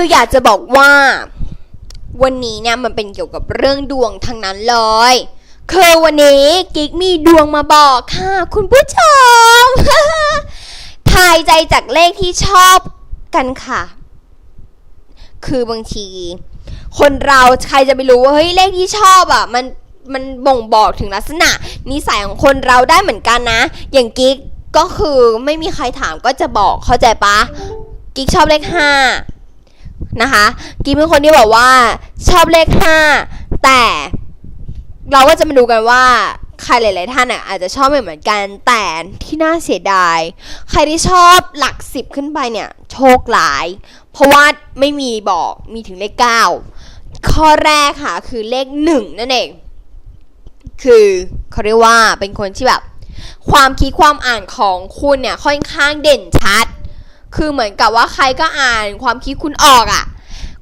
คืออยากจะบอกว่า วันนี้เนี่ยมันเป็นเกี่ยวกับเรื่องดวงทั้งนั้นเลยคือวันนี้กิ๊กมีดวงมาบอกค่ะ คุณผู้ชมทายใจจากเลขที่ชอบกันค่ะ คือบางที คนเราใครจะไปรู้ว่าเฮ้ยเลขที่ชอบอะ มันมันบ่งบอกถึงลักษณะ นิสัยของคนเราได้เหมือนกันนะ อย่างกิ๊กก็คือไม่มีใครถามก็จะบอกเข้าใจปะ กิ๊กชอบเลขห้า นะคะกิ๊กเป็นคนที่บอกว่าชอบเลขห้าแต่เราก็จะมาดูกันว่าใครหลาย ๆ ท่านอะอาจจะชอบไม่เหมือนกันแต่ที่น่าเสียดาย ใครที่ชอบหลักสิบขึ้นไปเนี่ยโชคหลาย เพราะว่าไม่มีบอกมีถึงเลขเก้าข้อแรกค่ะคือเลขหนึ่งนั่นเอง คือเขาเรียกว่าเป็นคนที่แบบ ความคิดความอ่านของคุณเนี่ยค่อนข้างเด่นชัด คือเหมือนกับว่าใครก็อ่านความคิดคุณออกอะ่ะ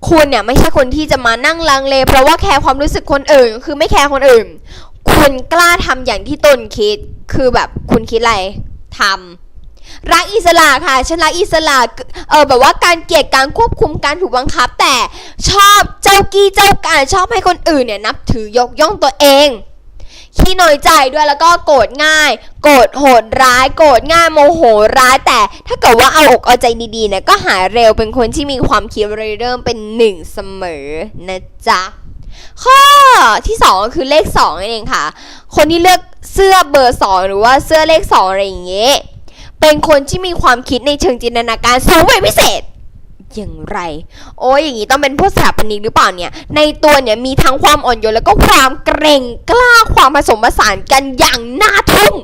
คุณเนี่ยไม่ใช่คนที่จะมานั่งลังเล เพราะว่าแคร์ความรู้สึกคนอื่น คือไม่แคร์คนอื่น คุณกล้าทำอย่างที่ตนคิด คือแบบคุณคิดอะไรทำรักอิสระค่ะฉันรักอิสระเออแบบว่าการเกลียดการควบคุมการถูกบังคับ แต่ชอบเจ้ากี้เจ้าการชอบให้คนอื่นเนี่ยนับถือยกย่องตัวเอง ขี้น้อยใจด้วยแล้วก็โกรธง่าย โกรธโหดร้าย โกรธง่ายโมโหร้ายแต่ถ้าเกิดว่าเอาอกเอาใจดีๆเนี่ยก็หายเร็วเป็นคนที่มีความคิดเริ่มเป็นหนึ่งเสมอนะจ๊ะข้อที่2คือเลข2นั่นเองค่ะ คนที่เลือกเสื้อเบอร์ 2 หรือว่าเสื้อเลข2อะไรอย่างเงี้ยเป็นคนที่มีความคิดในเชิงจินตนาการสูงเป็นพิเศษ อย่างไร โอ้ยอย่างนี้ต้องเป็นพวกสถาปนิกหรือเปล่าเนี่ย ในตัวเนี่ยมีทั้งความอ่อนโยนแล้วก็ความเกรงกล้าความผสมผสานกันอย่างน่าทึ่ง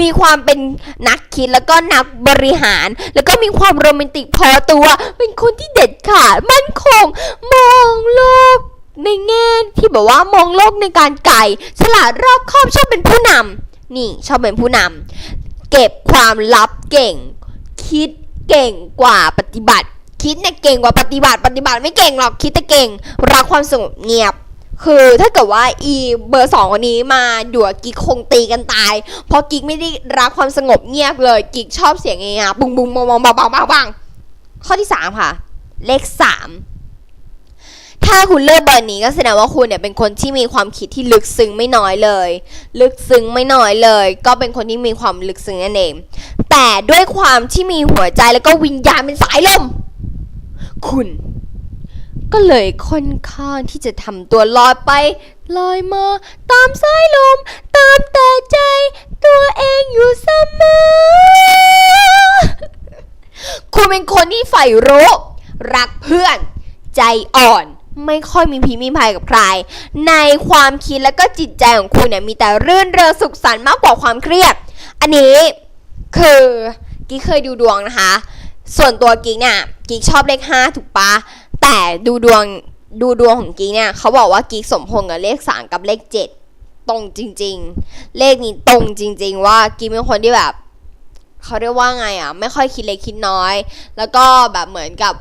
มีความเป็นนักคิดแล้วก็นักบริหาร แล้วก็มีความโรแมนติกพอตัว เป็นคนที่เด็ดขาดมั่นคง มองโลกในแง่ที่แบบว่ามองโลกในการไกลฉลาดรอบคอบชอบเป็นผู้นำนี่ชอบเป็นผู้นำเก็บความลับเก่ง คิด เก่งกว่าปฏิบัติ คิดเนี่ยเก่งกว่าปฏิบัติ ปฏิบัติไม่เก่งหรอกคิดแต่เก่ง รักความสงบเงียบ คือถ้าเกิดว่าอีเบอร์สองคนนี้มาอยู่กิ๊กคงตีกันตาย เพราะกิ๊กไม่ได้รักความสงบเงียบเลย กิ๊กชอบเสียงเงียบบุ้งบุ้งมองมองบังบังบังบังข้อที่สามค่ะ เลขสาม ถ้าคุณเลือกเบอร์นี้ก็แสดงว่าคุณเนี่ยเป็นคนที่มีความคิดที่ลึกซึ้งไม่น้อยเลย ลึกซึ้งไม่น้อยเลย ก็เป็นคนที่มีความลึกซึ้งนั่นเอง แต่ด้วยความที่มีหัวใจแล้วก็วิญญาณเป็นสายลม คุณ ก็เลยค่อนข้างที่จะทำตัวลอยไปลอยมา ตามสายลม ตามแต่ใจ ตัวเองอยู่เสมอคุณเป็นคนที่ใฝ่รู้ รักเพื่อน ใจอ่อน ไม่ค่อยมีพีมีภัยกับใคร ในความคิดและก็จิตใจของคุณเนี่ยมีแต่รื่นเริงสุขสันต์มากกว่าความเครียด อันนี้คือกิ๊กเคยดูดวงนะคะ ส่วนตัวกิ๊กเนี่ยกิ๊กชอบเลขห้าถูกปะแต่ดูดวงดูดวงของกิ๊กเนี่ยเขาบอกว่ากิ๊กสมพงกับเลขสามกับเลขเจ็ดตรงจริง ๆ เลขนี้ตรงจริง ๆ ว่ากิ๊กเป็นคนที่แบบเขาเรียกว่าไงอะ ไม่ค่อยคิดเล็กคิดน้อย แล้วก็แบบเหมือนกับ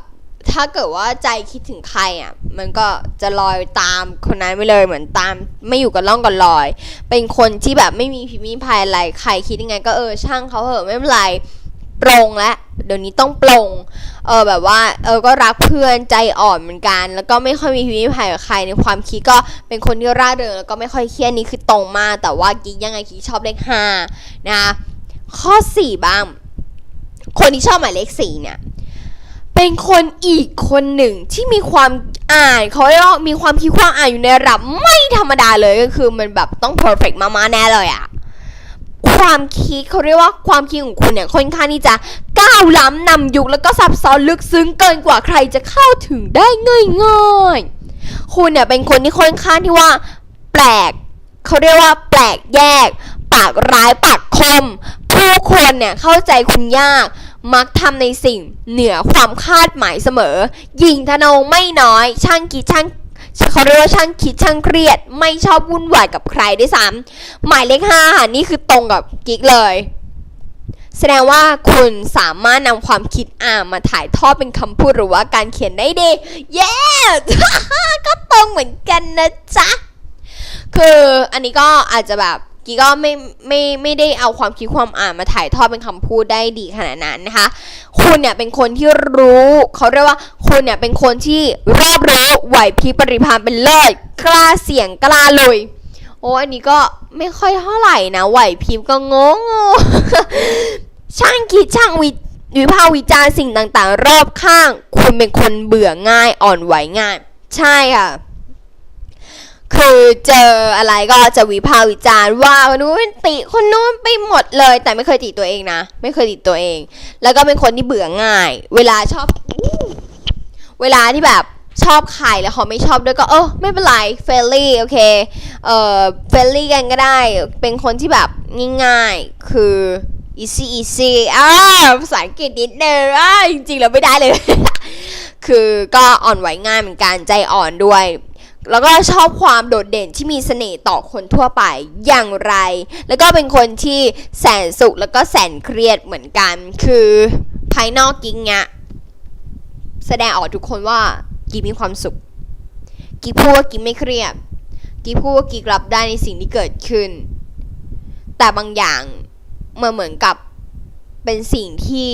ถ้าเกิดว่าใจคิดถึงใครอะ มันก็จะลอยตามคนนั้นไปเลยเหมือนตาม ไม่อยู่กับล่องกับลอย เป็นคนที่แบบไม่มีพิมพ์ภัยอะไรใครคิดยังไง ก็เออช่างเขาเหอะไม่เป็นไรปรงและเดี๋ยวนี้ต้องปรงเออแบบว่าเออก็รักเพื่อนใจอ่อนเหมือนกัน แล้วก็ไม่ค่อยมีพิมพ์ภัยกับใครในความคิดก็เป็นคนที่ร่าเริงแล้วก็ไม่ค่อยเครียดนี่คือตรงมากแต่ว่ากิ๊กยังไงกิ๊กชอบเลขห้านะข้อสี่บ้าง คนที่ชอบหมายเลขสี่เนี่ย เป็นคนอีกคนหนึ่งที่มีความอ่านเขาเรียกว่ามีความคิดความอ่านอยู่ในระดับไม่ธรรมดาเลยก็คือมันแบบต้อง perfect มากๆแน่เลยอะความคิดเขาเรียกว่าความคิดของคุณเนี่ยค่อนข้างที่จะก้าวล้ำนำยุคแล้วก็ซับซ้อนลึกซึ้งเกินกว่าใครจะเข้าถึงได้ง่ายๆคุณเนี่ยเป็นคนที่ค่อนข้างที่ว่า แปลกเขาเรียกว่า แปลกแยก ปากร้ายปากคม ผู้คนเนี่ยเข้าใจคุณยาก มักทำในสิ่งเหนือความคาดหมายเสมอยิงทนงไม่น้อย ช่างคิดช่างเขาเรียกว่าช่างคิดช่างเครียด ไม่ชอบวุ่นวายกับใครด้วยซ้ำหมายเลขห้าค่ะนี่คือตรงกับกิ๊กเลย แสดงว่าคุณสามารถนำความคิดอ่านมาถ่ายทอดเป็นคำพูดหรือว่าการเขียนได้ดี เย้ ก็ตรงเหมือนกันนะจ๊ะ คืออันนี้ก็อาจจะแบบ กีก็ไม่ไม่ไม่ได้เอาความคิดความอ่านมาถ่ายทอดเป็นคำพูดได้ดีขนาดนั้นนะคะ คุณเนี่ยเป็นคนที่รู้เขาเรียกว่าคุณเนี่ยเป็นคนที่รอบรู้ไหวพริบปริภาณเป็นเลิศกล้าเสี่ยงกล้าลุยโอ้อันนี้ก็ไม่ค่อยเท่าไหร่นะ ไหวพริบก็งงช่างคิดช่างวิวิพาวิจารณ์สิ่งต่างๆ รอบข้าง คุณเป็นคนเบื่อง่ายอ่อนไหวง่าย ใช่ค่ะ คือเจออะไรก็จะวิพากษ์วิจารณ์ว่าคนนู้นติคนนู้นไปหมดเลย แต่ไม่เคยติตัวเองนะ ไม่เคยติตัวเอง แล้วก็เป็นคนที่เบื่อง่าย เวลาชอบ เวลาที่แบบชอบใครแล้วเขาไม่ชอบด้วยก็เออไม่เป็นไรเฟลลี่โอเคเออเฟลลี่กันก็ได้ เป็นคนที่แบบง่ายๆคือ easy easy อ่าภาษาอังกฤษนิดนึงอ่าจริงๆเราไม่ได้เลย คือก็อ่อนไหวง่ายเหมือนกันใจอ่อนด้วย แล้วก็ชอบความโดดเด่นที่มีเสน่ห์ต่อคนทั่วไปอย่างไร แล้วก็เป็นคนที่แสนสุขแล้วก็แสนเครียดเหมือนกัน คือภายนอกกิ๊งเนี้ยแสดงออกทุกคนว่ากิ๊กมีความสุข กิ๊กพูดว่ากิ๊กไม่เครียด กิ๊กพูดว่ากิ๊กรับได้ในสิ่งที่เกิดขึ้น แต่บางอย่างมันเหมือนกับเป็นสิ่งที่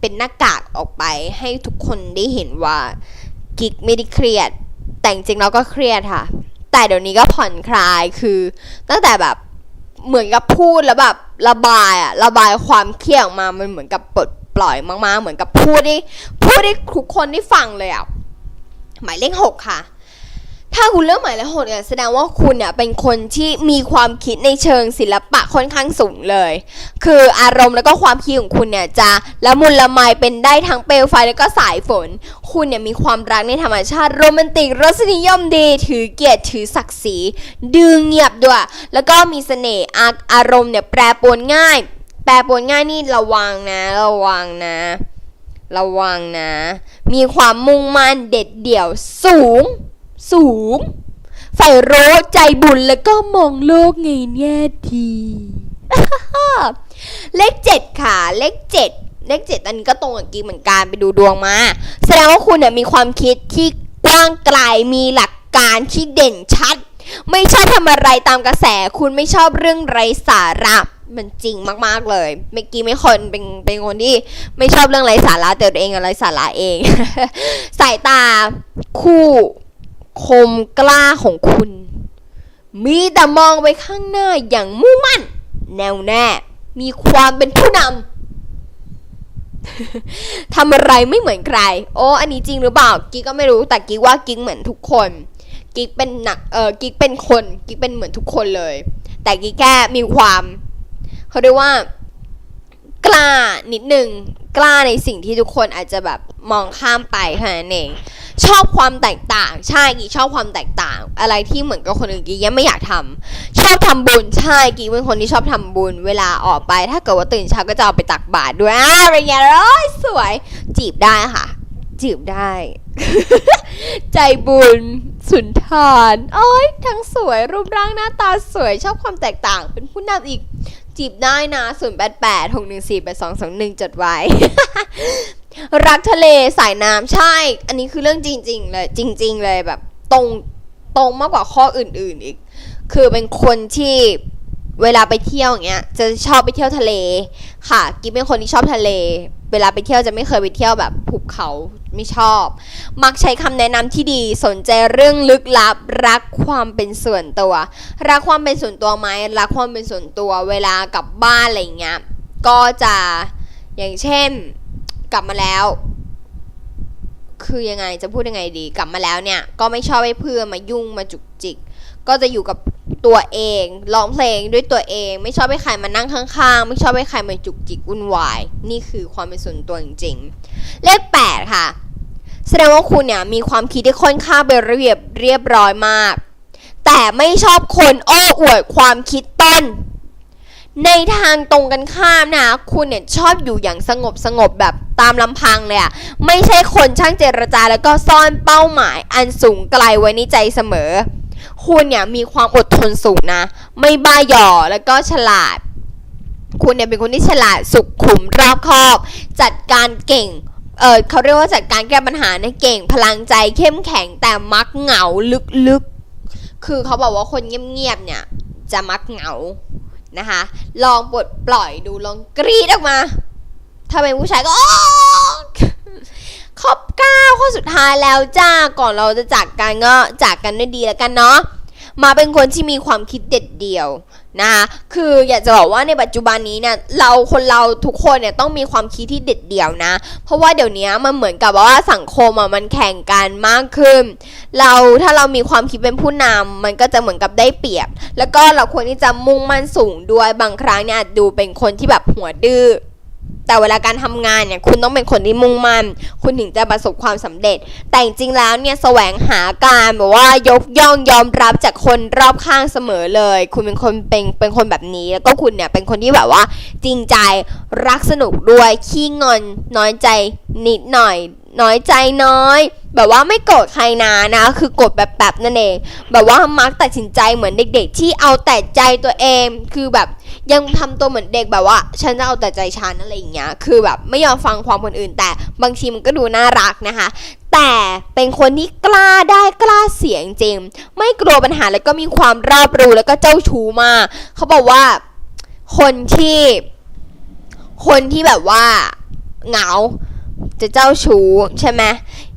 เป็นหน้ากากออกไปให้ทุกคนได้เห็นว่ากิ๊กไม่ได้เครียด แต่จริงเราก็เครียดค่ะ แต่เดี๋ยวนี้ก็ผ่อนคลายคือตั้งแต่แบบเหมือนกับพูดแล้วแบบระบายอะระบายความเครียดออกมามันเหมือนกับปลดปล่อยมากๆ เหมือนกับพูดได้พูดได้ทุกคนได้ฟังเลยอะหมายเลขหกค่ะ ถ้าคุณเลือกหมายเลขหกเนี่ยแสดงว่าคุณเนี่ยเป็นคนที่มีความคิดในเชิงศิลปะค่อนข้างสูงเลย คืออารมณ์แล้วก็ความคิดของคุณเนี่ยจะละมุนละไมเป็นได้ทั้งเปลวไฟแล้วก็สายฝน คุณเนี่ยมีความรักในธรรมชาติโรแมนติกรสนิยมดีถือเกียรติถือศักดิ์ศรีดื้อเงียบด้วย แล้วก็มีเสน่ห์อาอารมณ์เนี่ยแปรปรวนง่าย แปรปรวนง่ายนี่ระวังนะระวังนะ ระวังนะ มีความมุ่งมั่นเด็ดเดี่ยวสูง สูงใฝ่รู้ใจบุญแล้วก็มองโลกในแง่ดี เลขเจ็ดค่ะ เลขเจ็ดเลขเจ็ดอันนี้ก็ตรงกับกิ๊กเหมือนกันไปดูดวงมา แสดงว่าคุณเนี่ยมีความคิดที่กว้างไกลมีหลักการที่เด่นชัด ไม่ชอบทำอะไรตามกระแส คุณไม่ชอบเรื่องไร้สาระมันจริงมาก ๆ เลย เมื่อกี้ไม่คนเป็นเป็นคนที่ไม่ชอบเรื่องไร้สาระแต่ตัวเองอะไรสาระเอง สายตาคู่ คมกล้าของคุณ มีแต่มองไปข้างหน้าอย่างมุ่งมั่น แน่วแน่ มีความเป็นผู้นำทำอะไรไม่เหมือนใคร โอ้อันนี้จริงหรือเปล่า กิ๊กก็ไม่รู้ แต่กิ๊กว่ากิ๊กเหมือนทุกคน กิ๊กเป็นหนัก เออ กิ๊กเป็นคน กิ๊กเป็นเหมือนทุกคนเลย แต่กิ๊กแค่มีความเขาเรียกว่ากล้านิดนึง กล้าในสิ่งที่ทุกคนอาจจะแบบ มองข้ามไปแค่นั้นเองชอบความแตกต่าง ใช่กิ๊กชอบความแตกต่าง อะไรที่เหมือนกับคนอื่นกิ๊กยังไม่อยากทำชอบทำบุญใช่กิ๊กเป็นคนที่ชอบทำบุญ เวลาออกไป ถ้าเกิดว่าตื่นเช้าก็จะเอาไปตักบาตรด้วยอ่าเป็นไงร้อยสวย จีบได้ค่ะ จีบได้ ใจบุญ สุนทานโอ้ยทั้งสวยรูปร่างหน้าตาสวย ชอบความแตกต่าง เป็นผู้นำอีกจีบได้นะ0 8 8 6 1 4 8 2 2 1จดไว้ รักทะเลสายน้ำใช่ อันนี้คือเรื่องจริง ๆ เลย จริง ๆ เลยแบบตรงตรงมากกว่าข้ออื่น ๆ อีก คือเป็นคนที่เวลาไปเที่ยวอย่างเงี้ย จะชอบไปเที่ยวทะเล ค่ะ กิ๊บเป็นคนที่ชอบทะเล เวลาไปเที่ยวจะไม่เคยไปเที่ยวแบบภูเขาไม่ชอบ มักใช้คำแนะนำที่ดีสนใจเรื่องลึกลับ รักความเป็นส่วนตัว รักความเป็นส่วนตัวไหมรักความเป็นส่วนตัว เวลากลับบ้านอะไรเงี้ยก็จะอย่างเช่น ลับมาแล้ว คือยังไงจะพูดยังไงดี กลับมาแล้วเนี่ย ก็ไม่ชอบให้เพื่อนมายุ่งมาจุกจิก ก็จะอยู่กับตัวเองร้องเพลงด้วยตัวเอง ไม่ชอบให้ใครมานั่งข้างๆ ไม่ชอบให้ใครมาจุกจิกวุ่นวาย นี่คือความเป็นส่วนตัวจริงๆ เลขแปดค่ะ แสดงว่าคุณเนี่ยมีความคิดที่ค่อนข้างเป็นระเบียบเรียบร้อยมาก แต่ไม่ชอบคนโอ้อวดความคิดต้นในทางตรงกันข้ามนะคุณเนี่ยชอบอยู่อย่างสงบสงบแบบ ตามลำพังเลยอะไม่ใช่คนช่างเจรจาแล้วก็ซ่อนเป้าหมายอันสูงไกลไว้ในใจเสมอ คุณเนี่ยมีความอดทนสูงนะ ไม่บ้าหยอแล้วก็ฉลาด คุณเนี่ยเป็นคนที่ฉลาดสุขขุมรอบคอบ จัดการเก่งเออเขาเรียกว่าจัดการแก้ปัญหาเนี่ยเก่งพลังใจเข้มแข็งแต่มักเหงาลึกๆ คือเขาบอกว่าคนเงียบๆเนี่ยจะมักเหงานะคะ ลองปลดปล่อยดูลองกรีดออกมา ถ้าเป็นผู้ชายก็โอ๊อสุดท้ายแล้วจ้าก่อนเราจะจากกันก็จากกันด้วยดีแล้วกันเนาะมาเป็นคนที่มีความคิดเด็ดเดี่ยวนะคะคืออยากจะบอกว่าในปัจจุบันนี้เนี่ยเราคนเราทุกคนเนี่ยต้องมีความคิดที่เด็ดเดี่ยวนะ เพราะว่าเดี๋ยวนี้มันเหมือนกับว่าสังคมอะมันแข่งกันมากขึ้น เราถ้าเรามีความคิดเป็นผู้นำมันก็จะเหมือนกับได้เปรียบ แล้วก็เราควรที่จะมุ่งมั่นสูงด้วยบางครั้งเนี่ยดูเป็นคนที่แบบหัวดื้อ แต่เวลาการทำงานเนี่ยคุณต้องเป็นคนที่มุ่งมั่น คุณถึงจะประสบความสำเร็จ แต่จริงๆแล้วเนี่ยแสวงหาการแบบว่ายกย่องยอมรับจากคนรอบข้างเสมอเลย คุณเป็นคนเป็นเป็นคนแบบนี้ แล้วก็คุณเนี่ยเป็นคนที่แบบว่า จริงใจรักสนุกด้วยขี้งอนน้อยใจนิดหน่อย น้อยใจน้อย แบบว่าไม่โกรธใครนะนะ คือโกรธแบบแบบนั่นเอง แบบว่ามักตัดสินใจเหมือนเด็ก ๆ ที่เอาแต่ใจตัวเอง คือแบบยังทำตัวเหมือนเด็กแบบว่า ฉันจะเอาแต่ใจฉันอะไรอย่างเงี้ย คือแบบไม่ยอมฟังความคนอื่น แต่บางทีมันก็ดูน่ารักนะคะ แต่เป็นคนที่กล้าได้กล้าเสียงจริง ไม่กลัวปัญหาแล้วก็มีความรอบรู้แล้วก็เจ้าชู้มาก เขาบอกว่าคนที่ คนที่แบบว่าเหงา จะเจ้าชู้ใช่ไหม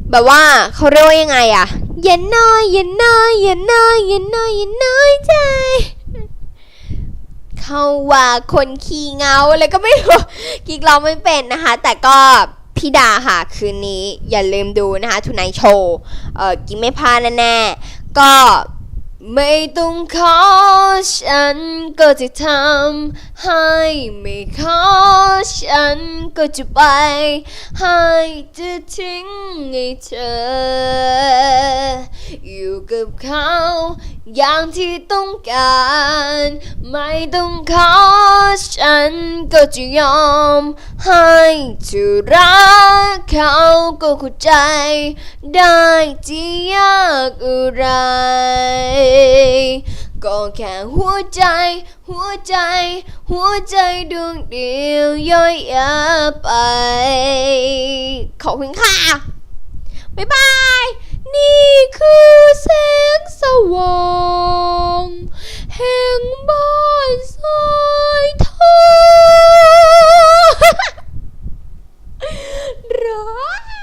แบบว่าเขาเรียกว่ายังไงอะอย่าน้อยอย่าน้อยอย่าน้อยอย่าน้อยอย่าน้อยใจเขาว่าคนขี้เงาอะไรก็ไม่รู้กิ๊กร้องไม่เป็นนะคะ แต่ก็พี่ดาค่ะคืนนี้อย่าลืมดูนะคะทุนายโชว์เออกิ๊กไม่พลาดแน่ๆก็ ไม่ต้องขอฉันก็จะทำให้ไม่ขอฉันก็จะไป ให้จะทิ้งให้เธอ อยู่กับเขา อย่างที่ต้องการ ไม่ต้องขอฉันก็จะยอม ให้จะรักเขาก็เข้าใจ ได้ที่ยากอะไร ก็แค่หัวใจ หัวใจ หัวใจดวงเดียวย่อยยับไป ขอบคุณค่ะ บ๊ายบาย นี่คือแสงสว่างแห่งบ้านสายทอง